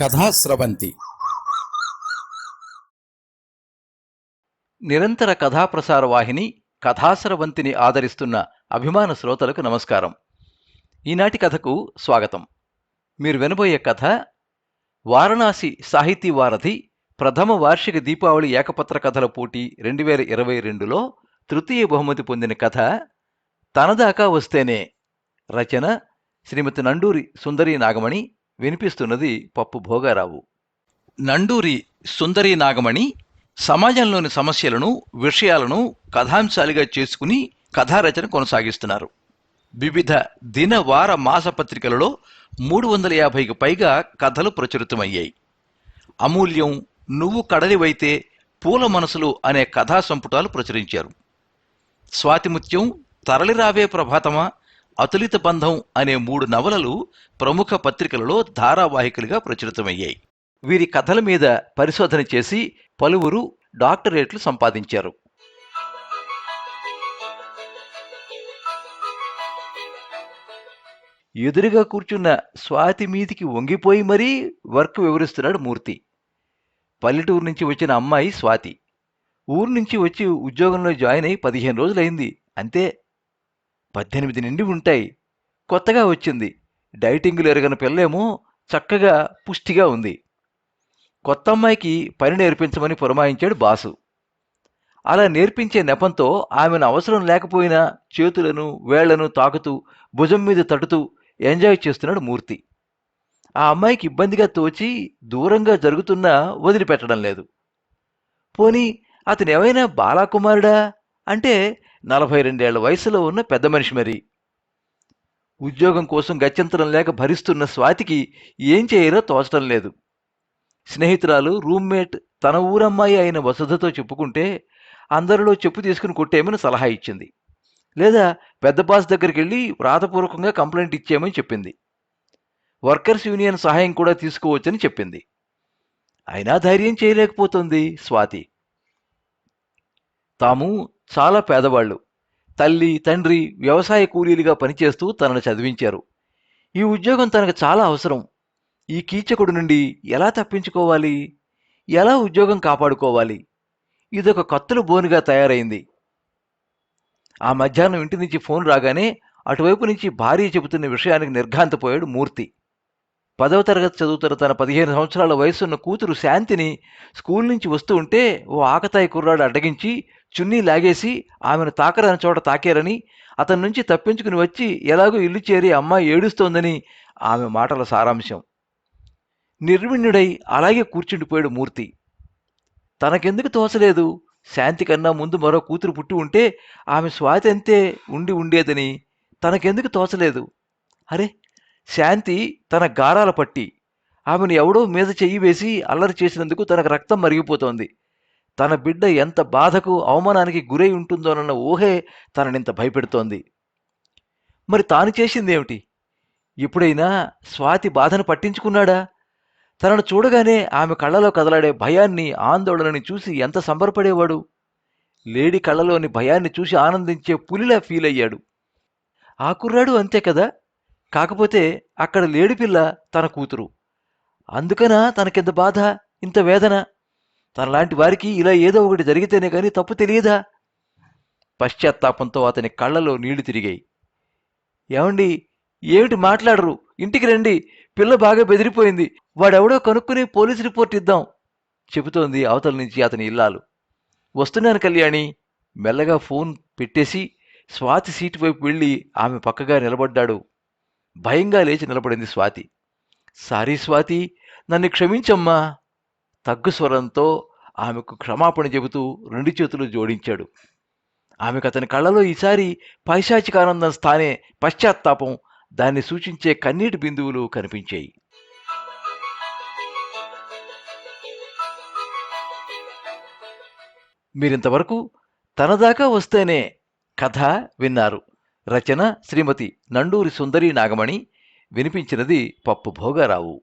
కథాస్రవంతి నిరంతర కథాప్రసార వాహిని కథాసరవంతిని ఆదరిస్తున్న అభిమాన శ్రోతలకు నమస్కారం. ఈనాటి కథకు స్వాగతం. మీరు వినబోయే కథ వారణాసి సాహితీ వారధి ప్రథమ వార్షిక దీపావళి ఏకపత్ర కథల పోటీ రెండు వేల ఇరవై రెండులో తృతీయ బహుమతి పొందిన కథ తనదాకా వస్తేనే రచన శ్రీమతి నండూరి సుందరి నాగమణి వినిపిస్తున్నది పప్పు భోగారావు. నండూరి సుందరి నాగమణి సమాజంలోని సమస్యలను విషయాలను కథాంశాలుగా చేసుకుని కథారచన కొనసాగిస్తున్నారు. వివిధ దిన వార మాసపత్రికలలో మూడు వందల యాభైకి పైగా కథలు ప్రచురితమయ్యాయి. అమూల్యం నువ్వు కడలివైతే పూల మనసులు అనే కథా సంపుటాలు ప్రచురించారు. స్వాతిముత్యం తరలిరావే ప్రభాతమా? అతులిత బంధం అనే మూడు నవలలు ప్రముఖ పత్రికలలో ధారావాహికలుగా ప్రచురితమయ్యాయి. వీరి కథల మీద పరిశోధన చేసి పలువురు డాక్టరేట్లు సంపాదించారు. ఎదురుగా కూర్చున్న స్వాతి మీదికి వంగిపోయి మరీ వర్క్ వివరిస్తున్నాడు మూర్తి. పల్లెటూరు నుంచి వచ్చిన అమ్మాయి స్వాతి. ఊరు నుంచి వచ్చి ఉద్యోగంలో జాయిన్ అయి పదిహేను రోజులైంది. అంతే పద్దెనిమిది నిండి ఉంటాయి. కొత్తగా వచ్చింది. డైటింగ్లు ఎరగన పిల్లేమో చక్కగా పుష్టిగా ఉంది. కొత్త అమ్మాయికి పని నేర్పించమని పురమాయించాడు బాసు. అలా నేర్పించే నెపంతో ఆమెను అవసరం లేకపోయినా చేతులను వేళ్ళను తాకుతూ భుజం మీద తడుతూ ఎంజాయ్ చేస్తున్నాడు మూర్తి. ఆ అమ్మాయికి ఇబ్బందిగా తోచి దూరంగా జరుగుతున్నా వదిలిపెట్టడం లేదు. పోనీ అతను బాలాకుమారుడా? అంటే నలభై రెండేళ్ళ వయసులో ఉన్న పెద్ద మనిషి మరి. ఉద్యోగం కోసం గత్యంతరం లేక భరిస్తున్న స్వాతికి ఏం చేయరో తోచడం లేదు. స్నేహితురాలు రూమ్మేట్ తన ఊరమ్మాయి అయిన వసుధతో చెప్పుకుంటే అందరిలో చెప్పు తీసుకుని కొట్టేయమని సలహా ఇచ్చింది. లేదా పెద్ద బాస్ దగ్గరికి వెళ్ళి వ్రాతపూర్వకంగా కంప్లైంట్ ఇచ్చేయమని చెప్పింది. వర్కర్స్ యూనియన్ సహాయం కూడా తీసుకోవచ్చని చెప్పింది. అయినా ధైర్యం చేయలేకపోతుంది స్వాతి. తాము చాలా పేదవాళ్ళు. తల్లి తండ్రి వ్యవసాయ కూలీలుగా పనిచేస్తూ తనను చదివించారు. ఈ ఉద్యోగం తనకు చాలా అవసరం. ఈ కీచకుడి నుండి ఎలా తప్పించుకోవాలి? ఎలా ఉద్యోగం కాపాడుకోవాలి? ఇదొక కత్తుల బోనుగా తయారైంది. ఆ మధ్యాహ్నం ఇంటి నుంచి ఫోన్ రాగానే అటువైపు నుంచి భార్య చెబుతున్న విషయానికి నిర్ఘాంతపోయాడు మూర్తి. పదవ తరగతి చదువుతున్న తన పదిహేను సంవత్సరాల వయసున్న కూతురు శాంతిని స్కూల్ నుంచి వస్తూ ఉంటే ఓ ఆకతాయి కుర్రాడు అడ్డగించి చున్నీ లాగేసి ఆమెను తాకరాని చోట తాకారని అతని నుంచి తప్పించుకుని వచ్చి ఎలాగో ఇల్లు చేరి అమ్మాయి ఏడుస్తోందని ఆమె మాటల సారాంశం. నిర్విణ్యుడై అలాగే కూర్చుండిపోయాడు మూర్తి. తనకెందుకు తోచలేదు? శాంతి కన్నా ముందు మరో కూతురు పుట్టి ఉంటే ఆమె స్వాతి అంతే ఉండి ఉండేదని తనకెందుకు తోచలేదు? అరే శాంతి తన గారాల పట్టి. ఆమెను ఎవడో మీద చెయ్యి వేసి అల్లరి చేసినందుకు తనకు రక్తం మరిగిపోతోంది. తన బిడ్డ ఎంత బాధకు అవమానానికి గురై ఉంటుందోనన్న ఊహే తననింత భయపెడుతోంది. మరి తాను చేసిందేమిటి? ఇప్పుడైనా స్వాతి బాధను పట్టించుకున్నాడా? తనను చూడగానే ఆమె కళ్ళలో కదలాడే భయాన్ని ఆందోళనని చూసి ఎంత సంబరపడేవాడు? లేడి కళ్ళలోని భయాన్ని చూసి ఆనందించే పులిలా ఫీల్ అయ్యాడు. ఆ కుర్రాడు అంతే కదా? కాకపోతే అక్కడ లేడి పిల్ల తన కూతురు. అందుకనా తనకింత బాధ ఇంత వేదన? తనలాంటి వారికి ఇలా ఏదో ఒకటి జరిగితేనే కానీ తప్పు తెలియదా? పశ్చాత్తాపంతో అతని కళ్ళలో నీళ్ళు తిరిగాయి. ఏమండి? ఏమిటి మాట్లాడరు? ఇంటికి రండి. పిల్ల బాగా బెదిరిపోయింది. వాడెవడో కనుక్కుని పోలీస్ రిపోర్ట్ ఇద్దాం. చెబుతోంది అవతల నుంచి అతని ఇల్లాలు. వస్తున్నాను కళ్యాణి. మెల్లగా ఫోన్ పెట్టేసి స్వాతి సీటు వైపు వెళ్ళి ఆమె పక్కగా నిలబడ్డాడు. భయంగా లేచి నిలబడింది స్వాతి. సారీ స్వాతి నన్ను క్షమించమ్మా. తగ్గు స్వరంతో ఆమెకు క్షమాపణ చెబుతూ రెండు చేతులు జోడించాడు. ఆమెకు అతని కళ్ళలో ఈసారి పైశాచికానందం స్థానే పశ్చాత్తాపం దాన్ని సూచించే కన్నీటి బిందువులు కనిపించాయి. మీరింతవరకు తనదాకా వస్తేనే కథ విన్నారు. రచన శ్రీమతి నండూరి సుందరి నాగమణి వినిపించినది పప్పు భోగారావు.